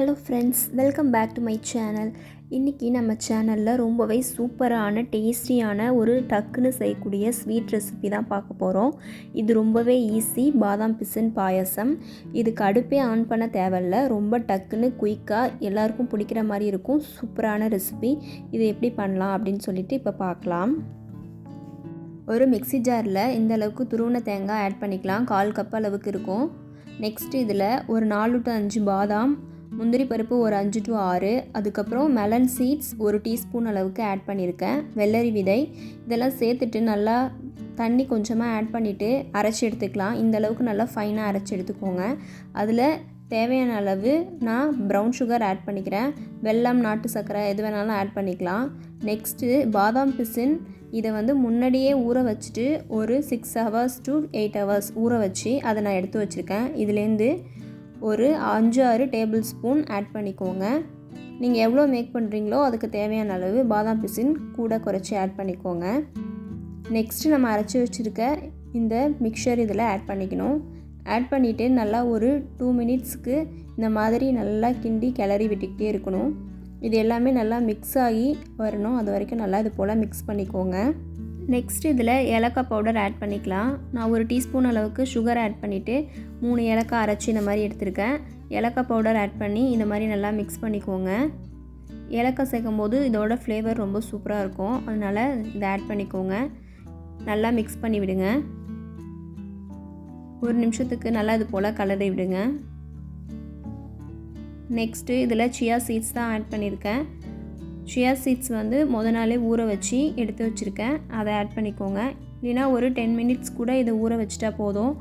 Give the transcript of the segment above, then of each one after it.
Hello friends welcome back to my channel இன்றைக்கி நம்ம சேனலில் ரொம்பவே சூப்பரான டேஸ்டியான ஒரு டக்குன்னு செய்யக்கூடிய ஸ்வீட் ரெசிபி தான் பார்க்க போகிறோம் இது ரொம்பவே ஈஸி பாதாம் பிசன் பாயசம். இதுக்கு அடுப்பே ஆன் பண்ண தேவையில்ல. ரொம்ப டக்குன்னு குயிக்காக எல்லாருக்கும் பிடிக்கிற மாதிரி இருக்கும். சூப்பரான ரெசிபி இது எப்படி பண்ணலாம் அப்படின்னு சொல்லிட்டு இப்போ பார்க்கலாம். ஒரு மிக்ஸி ஜாரில் இந்த அளவுக்கு துருவன தேங்காய் ஆட் பண்ணிக்கலாம். கால் கப் அளவுக்கு இருக்கும். நெக்ஸ்ட் இதில் ஒரு நாலு டு அஞ்சு பாதாம் முந்திரி பருப்பு ஒரு அஞ்சு டு ஆறு. அதுக்கப்புறம் மெலன் சீட்ஸ் ஒரு டீஸ்பூன் அளவுக்கு ஆட் பண்ணியிருக்கேன் வெள்ளரி விதை. இதெல்லாம் சேர்த்துட்டு நல்லா தண்ணி கொஞ்சமாக ஆட் பண்ணிவிட்டு அரைச்சி எடுத்துக்கலாம். இந்த அளவுக்கு நல்லா ஃபைனாக அரைச்சி எடுத்துக்கோங்க. அதில் தேவையான அளவு நான் ப்ரௌன் சுகர் ஆட் பண்ணிக்கிறேன். வெல்லம் நாட்டு சர்க்கரை எது வேணாலும் ஆட் பண்ணிக்கலாம். நெக்ஸ்ட்டு பாதாம் பிசின். இதை வந்து முன்னாடியே ஊற வச்சுட்டு ஒரு six hours to eight hours ஊற வச்சு அதை நான் எடுத்து வச்சுருக்கேன். இதுலேருந்து ஒரு அஞ்சு ஆறு டேபிள் ஸ்பூன் ஆட் பண்ணிக்கோங்க. நீங்கள் எவ்வளோ மேக் பண்ணுறீங்களோ அதுக்கு தேவையான அளவு பாதாம் பிசின் கூட குறைச்சி ஆட் பண்ணிக்கோங்க. நெக்ஸ்ட்டு நம்ம அரைச்சி வச்சுருக்க இந்த மிக்சர் இதில் ஆட் பண்ணிக்கணும். ஆட் பண்ணிவிட்டு நல்லா ஒரு டூ மினிட்ஸ்க்கு இந்த மாதிரி நல்லா கிண்டி கிளறி விட்டுக்கிட்டே இருக்கணும். இது எல்லாமே நல்லா மிக்ஸ் ஆகி வரணும். அது வரைக்கும் நல்லா இது போல் மிக்ஸ் பண்ணிக்கோங்க. நெக்ஸ்ட் இதில் ஏலக்காய் பவுடர் ஆட் பண்ணிக்கலாம். நான் ஒரு டீஸ்பூன் அளவுக்கு சுகர் ஆட் பண்ணிவிட்டு மூணு ஏலக்காய் அரைச்சி இந்த மாதிரி எடுத்திருக்கேன். ஏலக்காய் பவுடர் ஆட் பண்ணி இந்த மாதிரி நல்லா மிக்ஸ் பண்ணிக்கோங்க. ஏலக்காய் சேர்க்கும் போது இதோட ஃப்ளேவர் ரொம்ப சூப்பராக இருக்கும். அதனால் இதை ஆட் பண்ணிக்கோங்க. நல்லா மிக்ஸ் பண்ணி விடுங்க. ஒரு நிமிஷத்துக்கு நல்லா இது போல் கலரி விடுங்க. நெக்ஸ்ட்டு இதில் சியா சீட்ஸ் தான் ஆட் பண்ணியிருக்கேன். ஷியா சீட்ஸ் வந்து முத நாளே ஊற வச்சு எடுத்து வச்சுருக்கேன். அதை ஆட் பண்ணிக்கோங்க. இல்லைனா ஒரு டென் மினிட்ஸ் கூட இதை ஊற வச்சிட்டா போதும்.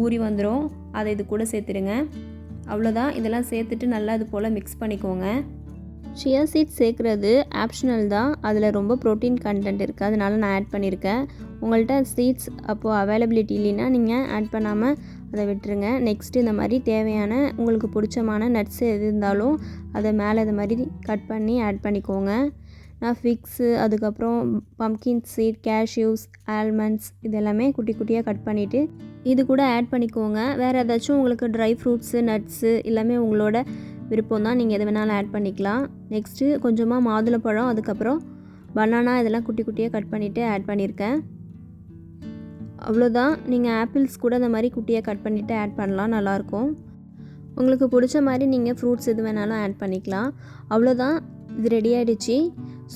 ஊறி வந்துடும் அதை இது கூட சேர்த்துடுங்க. அவ்வளோதான். இதெல்லாம் சேர்த்துட்டு நல்லா இது போல் மிக்ஸ் பண்ணிக்கோங்க. ஷியா சீட்ஸ் சேர்க்குறது ஆப்ஷனல் தான். அதில் ரொம்ப ப்ரோட்டீன் கண்டென்ட் இருக்குது அதனால நான் ஆட் பண்ணியிருக்கேன். உங்கள்கிட்ட சீட்ஸ் அப்போது அவைலபிலிட்டி இல்லைன்னா நீங்கள் ஆட் பண்ணாமல் அதை விட்டுருங்க. நெக்ஸ்ட்டு இந்த மாதிரி தேவையான உங்களுக்கு பிடிச்சமான நட்ஸ் எது இருந்தாலும் அதை மேலே இது மாதிரி கட் பண்ணி ஆட் பண்ணிக்கோங்க. நான் ஃபிக்ஸு அதுக்கப்புறம் பம்கின் சீட் கேஷ்யூஸ் ஆல்மண்ட்ஸ் இது எல்லாமே குட்டி குட்டியாக கட் பண்ணிவிட்டு இது கூட ஆட் பண்ணிக்கோங்க. வேறு ஏதாச்சும் உங்களுக்கு ட்ரை ஃப்ரூட்ஸு நட்ஸு எல்லாமே உங்களோட விருப்பம் தான். நீங்கள் எது வேணாலும் ஆட் பண்ணிக்கலாம். நெக்ஸ்ட்டு கொஞ்சமாக மாதுளப்பழம் அதுக்கப்புறம் பனானா இதெல்லாம் குட்டி குட்டியாக கட் பண்ணிவிட்டு ஆட் பண்ணியிருக்கேன் அவ்வளோதான். நீங்கள் ஆப்பிள்ஸ் கூட இந்த மாதிரி குட்டியாக கட் பண்ணிவிட்டு ஆட் பண்ணலாம் நல்லாயிருக்கும். உங்களுக்கு பிடிச்ச மாதிரி நீங்கள் ஃப்ரூட்ஸ் எது வேணாலும் ஆட் பண்ணிக்கலாம். அவ்வளோதான். இது ரெடி ஆகிடுச்சு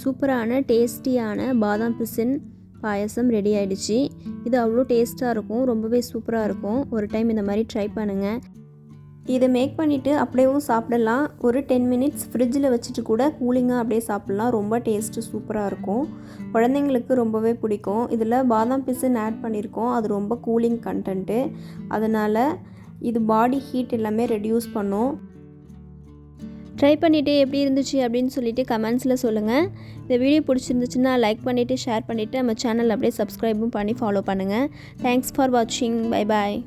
சூப்பரான டேஸ்டியான பாதாம் பிசின் பாயசம் ரெடி ஆகிடுச்சு இது அவ்வளோ டேஸ்ட்டாக இருக்கும். ரொம்பவே சூப்பராக இருக்கும். ஒரு டைம் இந்த மாதிரி ட்ரை பண்ணுங்கள் இதை மேக் பண்ணிவிட்டு அப்படியேவும் சாப்பிடலாம். ஒரு டென் மினிட்ஸ் ஃப்ரிட்ஜில் வச்சுட்டு கூட கூலிங்காக அப்படியே சாப்பிட்லாம். ரொம்ப டேஸ்ட்டு சூப்பராக இருக்கும். குழந்தைங்களுக்கு ரொம்பவே பிடிக்கும். இதில் பாதாம் பிசின் ஆட் பண்ணியிருக்கோம் அது ரொம்ப கூலிங் கண்டென்ட்டு அதனால் இது பாடி ஹீட் எல்லாமே ரெடியூஸ் பண்ணும். ட்ரை பண்ணிவிட்டு எப்படி இருந்துச்சு அப்படின்னு சொல்லிட்டு கமெண்ட்ஸில் சொல்லுங்கள் இந்த வீடியோ பிடிச்சிருந்துச்சுன்னா லைக் பண்ணிவிட்டு ஷேர் பண்ணிவிட்டு நம்ம சேனல் அப்படியே சப்ஸ்கிரைபும் பண்ணி ஃபாலோ பண்ணுங்கள் தேங்க்ஸ் ஃபார் வாட்சிங் பை பாய்